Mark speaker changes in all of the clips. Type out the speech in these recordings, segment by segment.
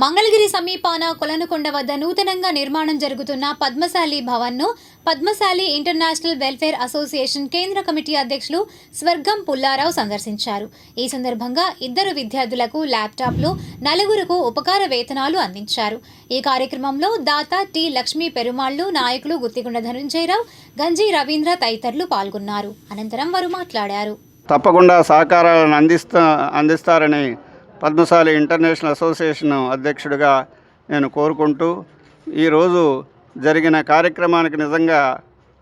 Speaker 1: మంగళగిరి సమీపాన కొలనుకొండ వద్ద నూతనంగా నిర్మాణం జరుగుతున్న పద్మశాలి భవన్ను పద్మశాలి ఇంటర్నేషనల్ వెల్ఫేర్ అసోసియేషన్ కేంద్ర కమిటీ అధ్యక్షులు స్వర్గం పుల్లారావు సందర్శించారు. ఈ సందర్భంగా ఇద్దరు విద్యార్థులకు ల్యాప్టాప్లు నలుగురుకు ఉపకార వేతనాలు అందించారు. ఈ కార్యక్రమంలో దాత టి లక్ష్మీ పెరుమాళ్ళు నాయకులు గుత్తిగుండ ధనుంజయరావు గంజి రవీంద్ర తదితరులు పాల్గొన్నారు. అనంతరం వారు మాట్లాడారు.
Speaker 2: తప్పకుండా సహకారాలను అందిస్తా అందిస్తారని పద్మశాలి ఇంటర్నేషనల్ అసోసియేషన్ అధ్యక్షుడిగా నేను కోరుకుంటూ ఈరోజు జరిగిన కార్యక్రమానికి నిజంగా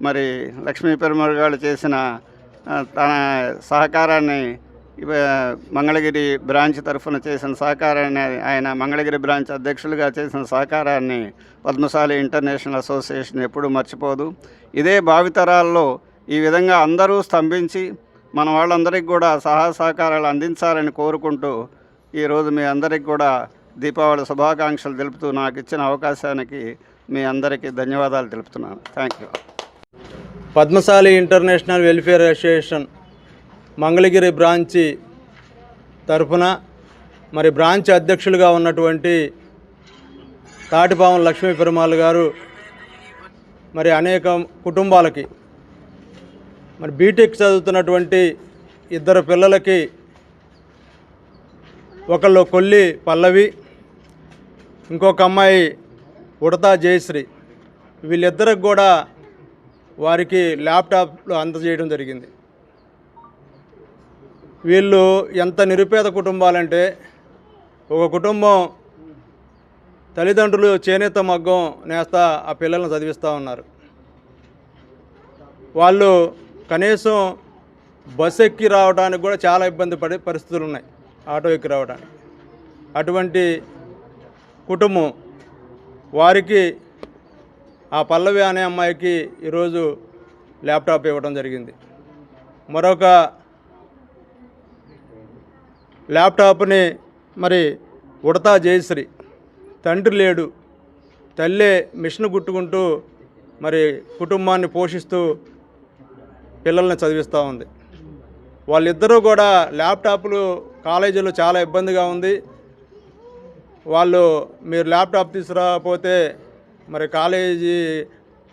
Speaker 2: మరి లక్ష్మీ పెరుమాళ్ గారు చేసిన తన సహకారాన్ని మంగళగిరి బ్రాంచ్ తరఫున చేసిన సహకారాన్ని ఆయన మంగళగిరి బ్రాంచ్ అధ్యక్షులుగా చేసిన సహకారాన్ని పద్మశాలి ఇంటర్నేషనల్ అసోసియేషన్ ఎప్పుడూ మర్చిపోదు. ఇదే భావితరాల్లో ఈ విధంగా అందరూ స్తంభించి మన వాళ్ళందరికీ కూడా సహాయ సహకారాలు అందించాలని కోరుకుంటూ ఈరోజు మీ అందరికి కూడా దీపావళి శుభాకాంక్షలు తెలుపుతూ నాకు ఇచ్చిన అవకాశానికి మీ అందరికీ ధన్యవాదాలు తెలుపుతున్నాను. Thank you
Speaker 3: Padmashali international welfare association Mangalagiri branch తరఫున మరి బ్రాంచ్ అధ్యక్షులుగా ఉన్నటువంటి తాటిపావం లక్ష్మీ పెరుమాళ్ గారు మరి అనేక కుటుంబాలకి మరి బీటెక్ చదువుతున్నటువంటి ఇద్దరు పిల్లలకి ఒకళ్ళు కొల్లి పల్లవి ఇంకొక అమ్మాయి ఉడతా జయశ్రీ. వీళ్ళిద్దరికి కూడా వారికి ల్యాప్టాప్లు అందజేయడం జరిగింది. వీళ్ళు ఎంత నిరుపేద కుటుంబాలంటే ఒక కుటుంబం తల్లిదండ్రులు చేనేత మగ్గం నేస్తా ఆ పిల్లల్ని చదివిస్తూ ఉన్నారు. వాళ్ళు కనీసం బస్ ఎక్కి రావడానికి కూడా చాలా ఇబ్బంది పడే పరిస్థితులు ఉన్నాయి ఆటో ఎక్కి రావడానికి అటువంటి కుటుంబం వారికి ఆ పల్లవి అనే అమ్మాయికి ఈరోజు ల్యాప్టాప్ ఇవ్వడం జరిగింది. మరొక ల్యాప్టాప్ని మరి ఉడతా జయశ్రీ తండ్రి లేడు. తల్లే మిషన్ కుట్టుకుంటూ మరి కుటుంబాన్ని పోషిస్తూ పిల్లల్ని చదివిస్తూ ఉంది. వాళ్ళిద్దరూ కూడా ల్యాప్టాప్లు కాలేజీలో చాలా ఇబ్బందిగా ఉంది. వాళ్ళు మీరు ల్యాప్టాప్ తీసుకురాకపోతే మరి కాలేజీ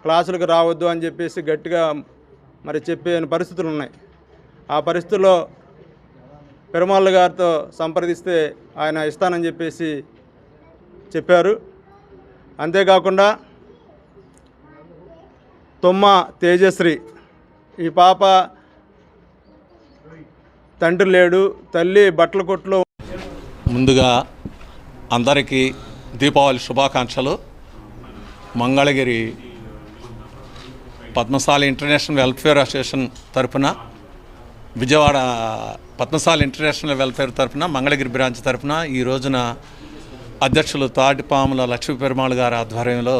Speaker 3: క్లాసులకు రావద్దు అని చెప్పేసి గట్టిగా మరి చెప్పే పరిస్థితులు ఉన్నాయి. ఆ పరిస్థితుల్లో పెరుమాళ్ళ గారితో సంప్రదిస్తే ఆయన ఇస్తానని చెప్పేసి చెప్పారు. అంతేకాకుండా తుమ్మ తేజశ్రీ ఈ పాప తండ్రి లేడు తల్లి బట్టల కొట్లో
Speaker 4: ముందుగా అందరికీ దీపావళి శుభాకాంక్షలు. Mangalagiri Padmashali international welfare association తరపున విజయవాడ పద్మశాలి ఇంటర్నేషనల్ వెల్ఫేర్ తరపున మంగళగిరి బ్రాంచ్ తరపున ఈ రోజున అధ్యక్షులు తాటిపాముల లక్ష్మీ పెరుమాళ్ గారి ఆధ్వర్యంలో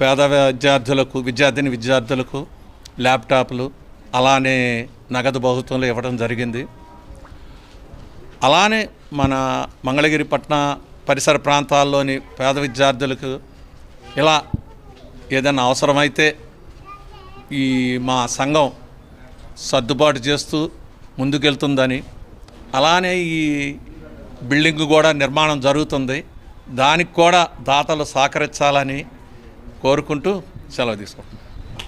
Speaker 4: పేద విద్యార్థులకు విద్యార్థిని విద్యార్థులకు ల్యాప్టాప్లు అలానే నగదు బహుత్వంలో ఇవ్వడం జరిగింది. అలానే మన మంగళగిరి పట్న పరిసర ప్రాంతాల్లోని పేద విద్యార్థులకు ఇలా ఏదైనా అవసరమైతే ఈ మా సంఘం సర్దుబాటు చేస్తూ ముందుకెళ్తుందని అలానే ఈ బిల్డింగ్ కూడా నిర్మాణం జరుగుతుంది. దానికి కూడా దాతలు సహకరించాలని కోరుకుంటూ సెలవు తీసుకుంటాం